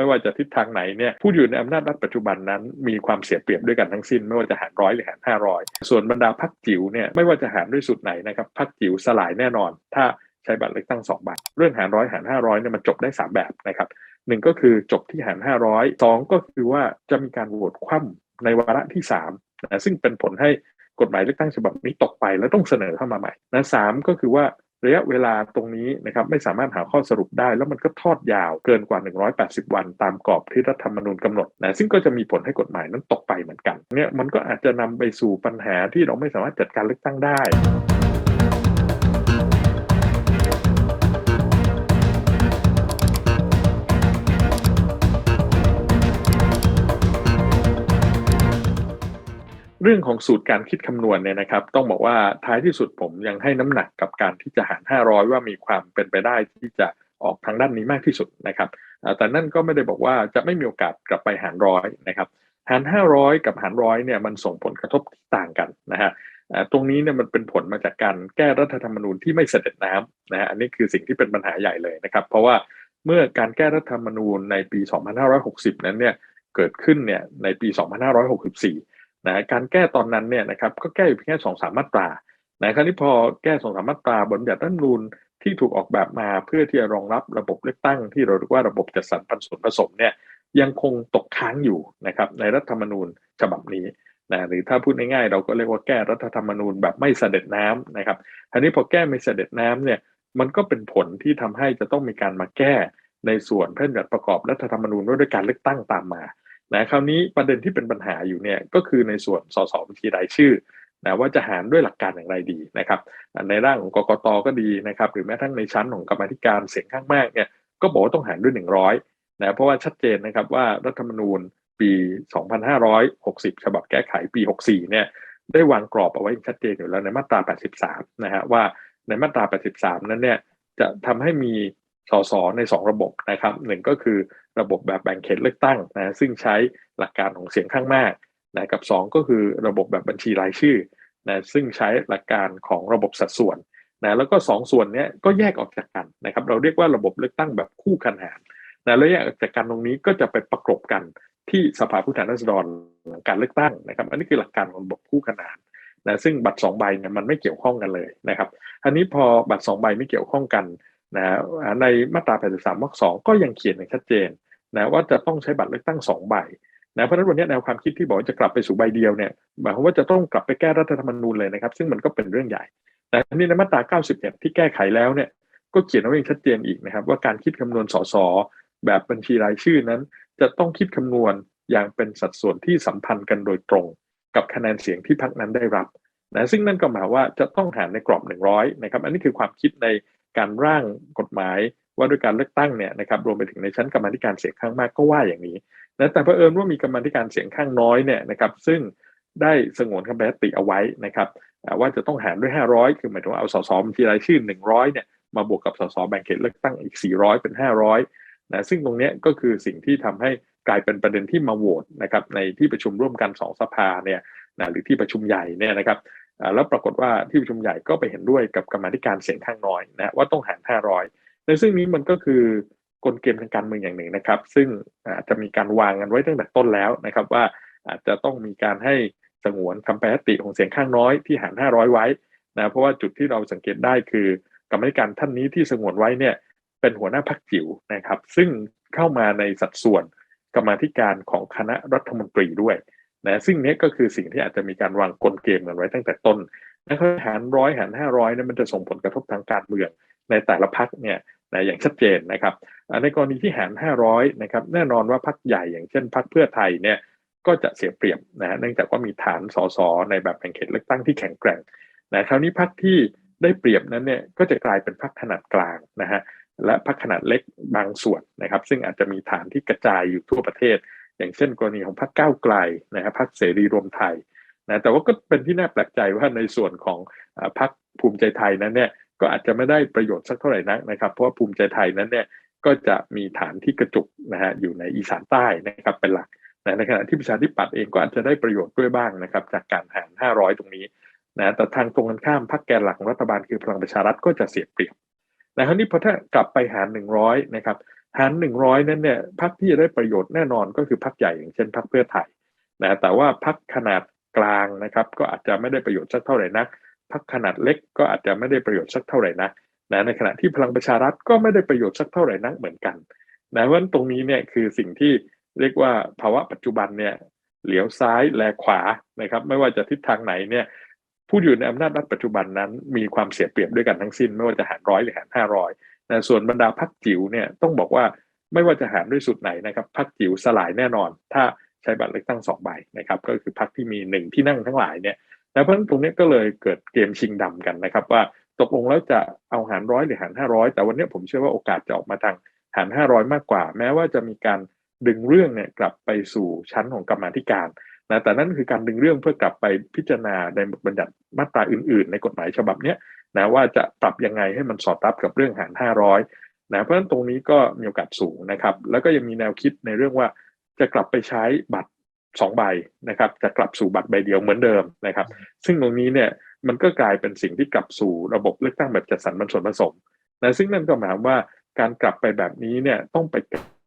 ไม่ว่าจะทิศทางไหนเนี่ยผู้อยู่ในอำนาจรัฐปัจจุบันนั้นมีความเสียเปรียบด้วยกันทั้งสิ้น ไม่ว่าจะหารร้อยหรือหารห้าร้อยส่วนบรรดาพรรคจิ๋วเนี่ยไม่ว่าจะหารด้วยสุดไหนนะครับพรรคจิ๋วสลายแน่นอน ถ้าใช้บัตรเลือกตั้งสองใบเรื่องหารร้อยหารห้าร้อยเนี่ยมันจบได้สามแบบนะครับหนึ่งก็คือจบที่หารห้าร้อยสองก็คือว่าจะมีการโหวตคว่ำในวาระที่สามนะซึ่งเป็นผลให้กฎหมายเลือกตั้งฉบับนี้ตกไปแล้วต้องเสนอเข้ามาใหม่นะสามก็คือว่า ระยะเวลาตรงนี้นะครับไม่สามารถหาข้อสรุปได้ แล้วมันก็ทอดยาวเกินกว่า 180 วัน ตามกรอบที่รัฐธรรมนูญกำหนดนะซึ่งก็จะมีผลให้กฎหมายนั้นตกไปเหมือนกันเนี่ยมันก็อาจจะนำไปสู่ปัญหาที่เราไม่สามารถจัดการเลือกตั้งได้ เรื่องของสูตรการคิดคำนวณเนี่ยนะครับ ต้องบอกว่าท้ายที่สุดผมยังให้น้ำหนักกับการที่จะหาร 500 ว่ามีความเป็นไปได้ที่จะออกทางด้านนี้มากที่สุดนะครับ แต่นั่นก็ไม่ได้บอกว่าจะไม่มีโอกาสกลับไปหารร้อยนะครับ หาร 500 กับหารร้อยเนี่ยมันส่งผลกระทบที่ต่างกันนะฮะตรงนี้เนี่ยมันเป็นผลมาจากการแก้รัฐธรรมนูญที่ไม่เสด็จน้ำนะฮะอันนี้คือสิ่งที่เป็นปัญหาใหญ่เลยนะครับ เพราะว่าเมื่อการแก้รัฐธรรมนูญในปี 2560 นั้นเนี่ยเกิดขึ้นเนี่ยในปี 2564 นะการแก้ตอนนั้นเนี่ยนะครับก็แก้อยู่เพียงแค่สองสามมาตรานะครั้นี้พอแก้สองสามมาตราบนบัญญัติรัฐธรรมนูญที่ถูกออกแบบมาเพื่อที่จะรองรับระบบเลือกตั้งที่เราเรียกว่าระบบจัดสรรปันส่วนผสมเนี่ยยังคงตกค้างอยู่นะครับในรัฐธรรมนูญฉบับนี้นะหรือถ้าพูดง่ายๆเราก็เรียกว่าแก้รัฐธรรมนูญแบบไม่เสด็จน้ำนะครับทีนี้พอแก้ไม่เสด็จน้ำเนี่ยมันก็เป็นผลที่ทำให้จะต้องมีการมาแก้ในส่วนเพื่อจัดประกอบรัฐธรรมนูญด้วยการเลือกตั้งตามมา นะคราวนี้ประเด็นที่เป็นปัญหาอยู่เนี่ยก็คือในส่วนสสบัญชีรายชื่อนะว่าจะหารด้วยหลักการอย่างไรดีนะครับในร่างของกกตก็ดีนะครับ หรือแม้ทั้งในชั้นของกรรมธิการเสียงข้างมากเนี่ยก็บอกว่าต้องหารด้วย 100นะเพราะว่าชัดเจนนะครับว่ารัฐธรรมนูญปี 2560 ฉบับแก้ไขปี 64 เนี่ยได้วางกรอบเอาไว้ชัดเจนอยู่แล้วในมาตรา 83 นะฮะว่าในมาตรา 83 นั้นเนี่ยจะทำให้มี สสใน 2 ระบบนะครับหนึ่งก็คือระบบแบบแบ่งเขตเลือกตั้งนะซึ่งใช้หลักการของเสียงข้างมากนะกับ 2 ก็คือระบบแบบบัญชีรายชื่อนะซึ่งใช้หลักการของระบบสัดส่วนนะแล้วก็ 2ส่วนนี้ก็แยกออกจากกันนะครับเราเรียกว่าระบบเลือกตั้งแบบคู่ขนานนะแล้วแยกออกจากกันตรงนี้ก็จะไปประกบกันที่สภาผู้แทนราษฎรการเลือกตั้งนะครับ อันนี้คือหลักการของระบบคู่ขนานนะซึ่งบัตรสองใบเนี่ยมันไม่เกี่ยวข้องกันเลยนะครับ อันนี้พอบัตรสองใบไม่เกี่ยวข้องกัน นะในมาตรา 83 วรรคสองก็ยังเขียนอย่างชัดเจนนะว่าจะต้องใช้บัตรเลือกตั้งสองใบนะเพราะนั้นวันนี้แนวความคิดที่บอกจะกลับไปสู่ใบเดียวเนี่ยหมายความว่าจะต้องกลับไปแก้รัฐธรรมนูญเลยนะครับ ซึ่งมันก็เป็นเรื่องใหญ่ แต่นี่ในมาตรา 91 ที่แก้ไขแล้วเนี่ยก็เขียนเอาไว้ชัดเจนอีกนะครับ ว่าการคิดคำนวณสสแบบบัญชีรายชื่อนั้น จะต้องคิดคำนวณอย่างเป็นสัดส่วนที่สัมพันธ์กันโดยตรง กับคะแนนเสียงที่พรรคนั้นได้รับนะซึ่งนั่นก็หมายว่าจะต้องหารในกรอบ 100นะครับอันนี้คือความคิดใน การร่างกฎหมายว่าด้วยการเลือกตั้งเนี่ยนะครับรวมไปถึงในชั้นกรรมธิการเสียงข้างมากก็ว่าอย่างนี้นะแต่เผอิญว่ามีกรรมธิการเสียงข้างน้อยเนี่ยนะครับซึ่งได้สงวนคำแปติเอาไว้นะครับว่าจะต้องหารด้วย 500 คือหมายถึงว่าเอาสสบัญชีรายชื่อ 100เนี่ยมาบวกกับสสแบ่งเขตเลือกตั้งอีก 400 เป็น 500นะซึ่งตรงนี้ก็คือสิ่งที่ทำให้กลายเป็นประเด็นที่มาโหวตนะครับในที่ประชุมร่วมกัน 2 สภาเนี่ยนะหรือที่ประชุมใหญ่เนี่ยนะครับ แล้วปรากฏว่าที่ประชุมใหญ่ก็ไปเห็นด้วยกับกรรมธิการเสียงข้างน้อยนะว่าต้องหาร 500 ในซึ่งนี้มันก็คือกลเกมทางการเมืองอย่างหนึ่งนะครับ ซึ่งอาจจะมีการวางกันไว้ตั้งแต่ต้นแล้วนะครับ ว่าอาจจะต้องมีการให้สงวนคำแปรติของเสียงข้างน้อยที่หาร 500 ไว้นะเพราะว่าจุดที่เราสังเกตได้คือกรรมธิการท่านนี้ที่สงวนไว้เนี่ยเป็นหัวหน้าพักจิ๋วนะครับ ซึ่งเข้ามาในสัดส่วนกรรมธิการของคณะรัฐมนตรีด้วย นะซึ่งนี้ก็คือสิ่งที่อาจจะมีการวางกลเกมกันไว้ตั้งแต่ต้นนะครับหารร้อยหารห้าร้อยนั้นมันจะส่งผลกระทบทางการเมืองในแต่ละพักเนี่ยนะอย่างชัดเจนนะครับในกรณีที่หาร 500 นะครับแน่นอนว่าพักใหญ่อย่างเช่นพักเพื่อไทยเนี่ยก็จะเสียเปรียบนะเนื่องจากว่ามีฐานสสในแบบแบ่งเขตเลือกตั้งที่แข็งแกร่งนะคราวนี้พักที่ได้เปรียบนั้นเนี่ยก็จะกลายเป็นพักขนาดกลางนะฮะและพักขนาดเล็กบางส่วนนะครับ ซึ่งอาจจะมีฐานที่กระจายอยู่ทั่วประเทศ อย่างเช่นกรณีของพรรคก้าวไกลนะครับพรรคเสรีรวมไทยนะแต่ว่าก็เป็นที่น่าแปลกใจว่าในส่วนของพรรคภูมิใจไทยนั้นเนี่ยก็อาจจะไม่ได้ประโยชน์สักเท่าไหร่นักนะครับเพราะว่าภูมิใจไทยนั้นเนี่ยก็จะมีฐานที่กระจุกนะฮะอยู่ในอีสานใต้นะครับเป็นหลักนะในขณะที่ประชาธิปัตย์เองก็อาจจะได้ประโยชน์ด้วยบ้างนะครับจากการหาร 500 ตรงนี้นะแต่ทางตรงกันข้ามพรรคแกนหลักของรัฐบาลคือพลังประชารัฐก็จะเสียเปรียบนะคราวนี้พอถ้ากลับไปหาร 100 นะครับ หารหนึ่งร้อยนั้นเนี่ยพักที่จะได้ประโยชน์แน่นอนก็คือพักใหญ่อย่างเช่นพักเพื่อไทยนะแต่ว่าพักขนาดกลางนะครับ ก็อาจจะไม่ได้ประโยชน์สักเท่าไหร่นักพักขนาดเล็กก็อาจจะไม่ได้ประโยชน์สักเท่าไหร่นักนะในขณะที่พลังประชารัฐก็ไม่ได้ประโยชน์สักเท่าไหร่นักเหมือนกันนะเพราะฉะนั้นตรงนี้เนี่ยคือสิ่งที่เรียกว่าภาวะปัจจุบันเนี่ยเหลียวซ้ายแลขวานะครับ ไม่ว่าจะทิศทางไหนเนี่ยผู้อยู่ในอำนาจรัฐปัจจุบันนั้นมีความเสียเปรียบด้วยกันทั้งสิ้น ไม่ว่าจะหารร้อยหรือหารห้าร้อย นะส่วนบรรดาพักจิ๋วเนี่ยต้องบอกว่าไม่ว่าจะหารด้วยสุดไหนนะครับพักจิ๋วสลายแน่นอน ถ้าใช้บัตรเลือกตั้งสองใบนะครับก็คือพักที่มีหนึ่งที่นั่งทั้งหลายเนี่ยแล้วเพราะฉะนั้นตรงนี้ก็เลยเกิดเกมชิงดำกันนะครับ ว่าตกลงแล้วจะเอาหารร้อยหรือหารห้าร้อยแต่วันนี้ผมเชื่อว่าโอกาสจะออกมาทางหารห้าร้อยมากกว่า แม้ว่าจะมีการดึงเรื่องเนี่ยกลับไปสู่ชั้นของกรรมาธิการนะแต่นั่นคือการดึงเรื่องเพื่อกลับไปพิจารณาในบทบัญญัติมาตราอื่น ๆ ในกฎหมายฉบับเนี้ นะว่าจะปรับยังไงให้มันสอดรับกับเรื่องหารห้าร้อยนะเพราะฉะนั้นตรงนี้ก็มีโอกาสสูงนะครับ แล้วก็ยังมีแนวคิดในเรื่องว่าจะกลับไปใช้บัตรสองใบนะครับจะกลับสู่บัตรใบเดียวเหมือนเดิมนะครับ ซึ่งตรงนี้เนี่ยมันก็กลายเป็นสิ่งที่กลับสู่ระบบเลือกตั้งแบบจัดสรรปันส่วนผสมนะซึ่งนั่นก็หมายความว่าการกลับไปแบบนี้เนี่ยต้องไป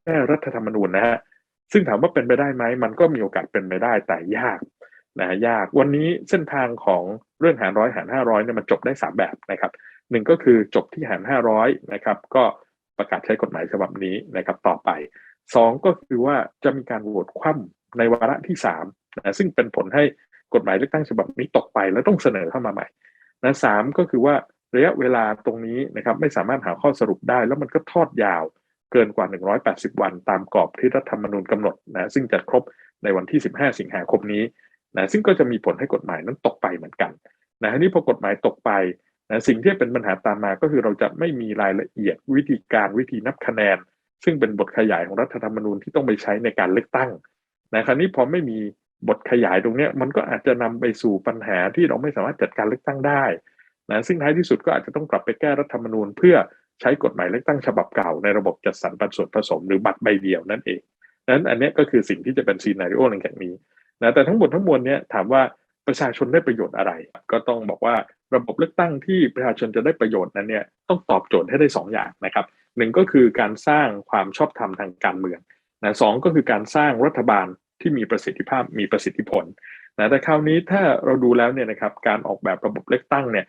แก้รัฐธรรมนูญนะฮะซึ่งถามว่าเป็นไปได้ไหมมันก็มีโอกาสเป็นไปได้แต่ยาก นะยากวันนี้เส้นทางของเรื่องหารร้อยหารห้าร้อยเนี่ยมันจบได้สามแบบนะครับหนึ่งก็คือจบที่หารห้าร้อยนะครับก็ประกาศใช้กฎหมายฉบับนี้นะครับต่อไปสองก็คือว่าจะมีการโหวตคว่ำในวาระที่สามนะซึ่งเป็นผลให้กฎหมายเลือกตั้งฉบับนี้ตกไปแล้วต้องเสนอเข้ามาใหม่นะสามก็คือว่าระยะเวลาตรงนี้นะครับไม่สามารถหาข้อสรุปได้ แล้วมันก็ทอดยาวเกินกว่า 180 วัน ตามกรอบที่รัฐธรรมนูญกำหนดนะซึ่งจะครบในวันที่ 15 สิงหาคมนี้ นะซึ่งก็จะมีผลให้กฎหมายนั้นตกไปเหมือนกันนะทีนี้พอกฎหมายตกไปนะสิ่งที่เป็นปัญหาตามมาก็คือเราจะไม่มีรายละเอียดวิธีการวิธีนับคะแนน ซึ่งเป็นบทขยายของรัฐธรรมนูญที่ต้องไปใช้ในการเลือกตั้งนะคราวนี้พอไม่มีบทขยายตรงนี้มันก็อาจจะนำไปสู่ปัญหาที่เราไม่สามารถจัดการเลือกตั้งได้นะซึ่งท้ายที่สุดก็อาจจะต้องกลับไปแก้รัฐธรรมนูญ เพื่อใช้กฎหมายเลือกตั้งฉบับเก่าในระบบจัดสรรปันส่วนผสมหรือบัตรใบเดียวนั่นเองนั้นอันนี้ก็คือสิ่งที่จะเป็นซีนารีโอในแห่งนี้ นะแต่ทั้งหมดทั้งมวลเนี้ยถามว่าประชาชนได้ประโยชน์อะไร ก็ต้องบอกว่าระบบเลือกตั้งที่ประชาชนจะได้ประโยชน์นั้นเนี่ยต้องตอบโจทย์ให้ได้ 2 อย่างนะครับหนึ่งก็คือการสร้างความชอบธรรมทางการเมืองนะสองก็คือการสร้างรัฐบาลที่มีประสิทธิภาพมีประสิทธิผลนะแต่คราวนี้ถ้าเราดูแล้วเนี่ยนะครับการออกแบบระบบเลือกตั้งเนี่ย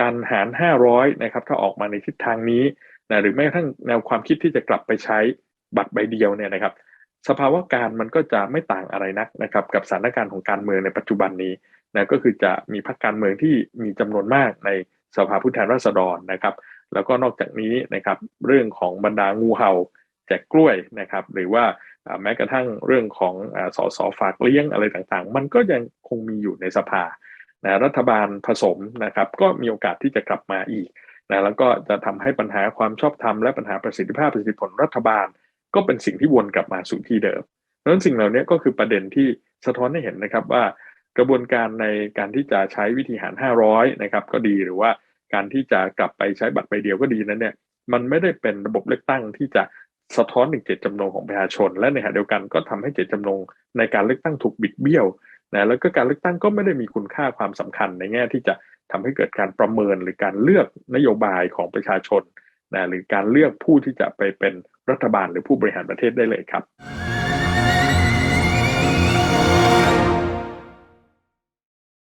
การหาร 500นะครับถ้าออกมาในทิศทางนี้นะหรือแม้กระทั่งแนวความคิดที่จะกลับไปใช้บัตรใบเดียวเนี่ยนะครับ สภาวะการมันก็จะไม่ต่างอะไรนักนะครับ กับสถานการณ์ของการเมืองในปัจจุบันนี้นะก็คือจะมีพรรคการเมืองที่มีจำนวนมากในสภาผู้แทนราษฎรนะครับ แล้วก็นอกจากนี้นะครับเรื่องของบรรดางูเห่าแจกกล้วยนะครับ หรือว่าแม้กระทั่งเรื่องของสสฝากเลี้ยงอะไรต่างๆ มันก็ยังคงมีอยู่ในสภานะรัฐบาลผสมนะครับก็มีโอกาสที่จะกลับมาอีกนะแล้วก็จะทำให้ปัญหาความชอบธรรมและปัญหาประสิทธิภาพประสิทธิผลรัฐบาล ก็เป็นสิ่งที่วนกลับมาสู่ที่เดิมเพราะฉะนั้นสิ่งเหล่านี้ก็คือประเด็นที่สะท้อนให้เห็นนะครับว่ากระบวนการในการที่จะใช้วิธีหาร 500 นะครับ ก็ดีหรือว่าการที่จะกลับไปใช้บัตรใบเดียวก็ดีนั้นเนี่ยมันไม่ได้เป็นระบบเลือกตั้งที่จะสะท้อนถึงเจตจำนงของประชาชน และในขณะเดียวกันก็ทำให้เจตจำนงในการเลือกตั้งถูกบิดเบี้ยวนะแล้วก็การเลือกตั้งก็ไม่ได้มีคุณค่าความสำคัญในแง่ที่จะทำให้เกิดการประเมินหรือการเลือกนโยบายของประชาชนนะหรือการเลือกผู้ที่จะไปเป็น รัฐบาลหรือผู้บริหารประเทศได้เลยครับ